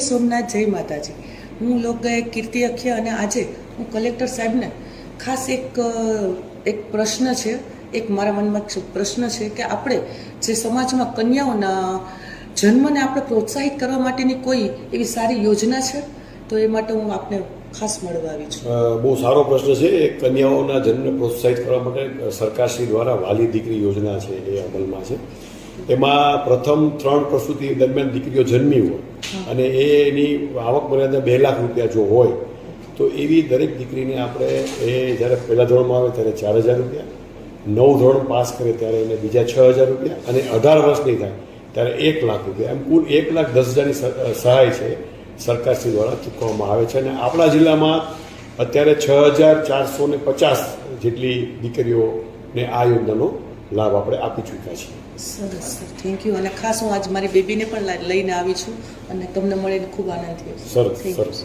સોમનાથ જય માતાજી. હું લોકગાયક કીર્તિ અખિયા અને આજે હું કલેક્ટર સાહેબને ખાસ એક એક પ્રશ્ન છે, એક મારા મનમાં પ્રશ્ન છે કે આપણે જે સમાજમાં કન્યાઓના જન્મને આપણે પ્રોત્સાહિત કરવા માટેની કોઈ એવી સારી યોજના છે? તો એ માટે હું આપને ખાસ મળવા આવી છું. બહુ સારો પ્રશ્ન છે. એ કન્યાઓના જન્મને પ્રોત્સાહિત કરવા માટે સરકારશ્રી દ્વારા વાલી દીકરી યોજના છે, એ અમલમાં છે. એમાં પ્રથમ ત્રણ પ્રસૂતિ દરમિયાન દીકરીઓ જન્મી હોય અને એ એની આવક મર્યાદા બે લાખ રૂપિયા જો હોય, તો એવી દરેક દીકરીને આપણે એ જ્યારે પહેલા ધોરણમાં આવે ત્યારે ચાર હજાર રૂપિયા, નવ ધોરણ પાસ કરે ત્યારે એને બીજા છ હજાર રૂપિયા અને અઢાર વર્ષની થાય ત્યારે એક લાખ રૂપિયા. એમ કુલ એક લાખ દસ હજારની સહાય છે સરકારશ્રી દ્વારા ચૂકવવામાં આવે છે અને આપણા જિલ્લામાં અત્યારે છ હજાર ચારસો ને પચાસ જેટલી દીકરીઓને આ યોજનાનો લાભ આપણે આપી ચૂક્યા છીએ. સરસ સર થેન્ક યુ અને ખાસ હું આજ મારી બેબીને પણ લઈને આવી છું અને તમને મળીને ખૂબ આનંદ થયો. સરસ સરસ.